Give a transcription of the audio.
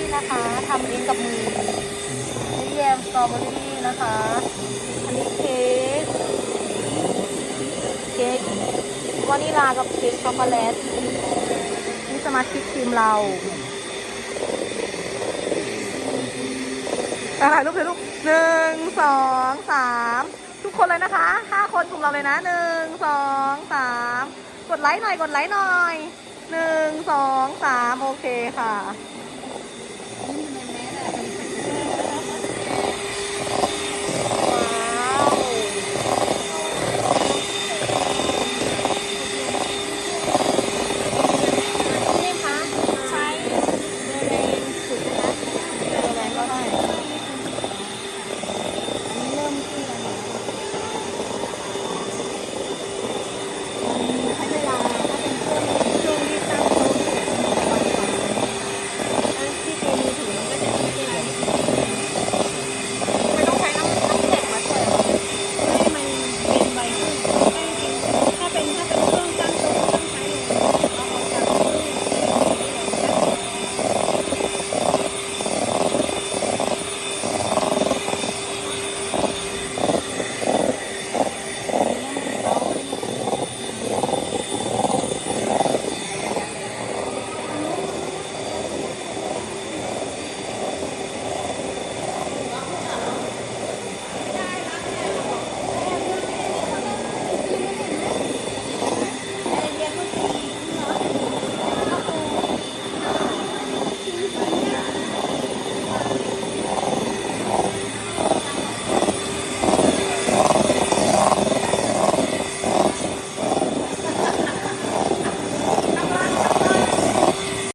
ี่นะคะทำเองกับมือนี่แยมสตรอเบอรี่นะคะ อันนี้เค้ก เค้กวานิลากับเค้กช็อกโกแลต นี่สมาชิกทีมเราถ่าลูกเพายรูปหนึ่งสองสามทุกคนเลยนะคะห้าคนกลุ่มเราเลยนะหนึ่งสองสามกดไลค์หน่อย กดไลค์หน่อยหนึ่งสองสามโอเคค่ะ